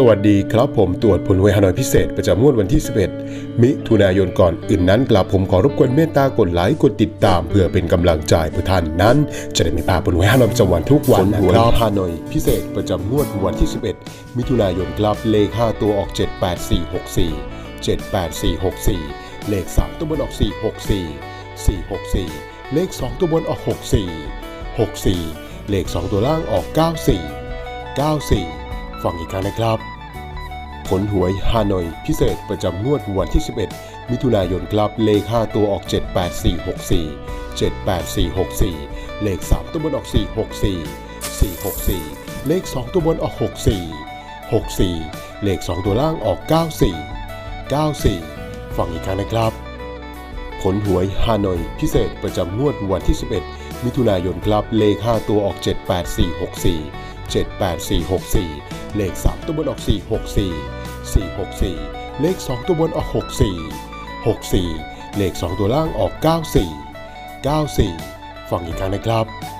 สวัสดีครับผมตรวจผลหวยฮานอยพิเศษประจำงวดวันที่ 11 มิถุนายนก่อนอื่นนั้นกลับผมขอรบกวนเมตตากดไลค์กดติดตาม เพื่อเป็นกำลังใจเพื่อท่านนั้น จะได้ไม่พลาดผลหวยฮานอยประจำวันทุกวันนะครับฮานอยพิเศษประจำงวดวันที่ 11 มิถุนายนครับเลข 5 ตัวออก 78464 78464 เลข 3 ตัวบนออก 464 464 เลข 2 ตัวบนออก 64 64 เลข 2 ตัวล่างออก 94 94 ฟังอีกครั้งนะครับ ผลหวยฮานอยพิเศษประจำงวดวันที่ 11 มิถุนายนครับเลข 5 ตัวออก 78464 78464 เลข 3 ตัวบนออก 464 464 เลข 2 ตัวบนออก 64 64 เลข 2 ตัวล่างออก 94 94 ฟังอีกครั้งนะครับผลหวยฮานอยพิเศษประจำงวดวันที่ 11 มิถุนายนครับเลข 5 ตัวออก 78464 78464 เลข 3 ตัวบนออก 464 464 เลข 2 ตัวบนออก 64 64 เลข 2 ตัวล่างออก 94 94 ฟังอีกครั้งนะครับ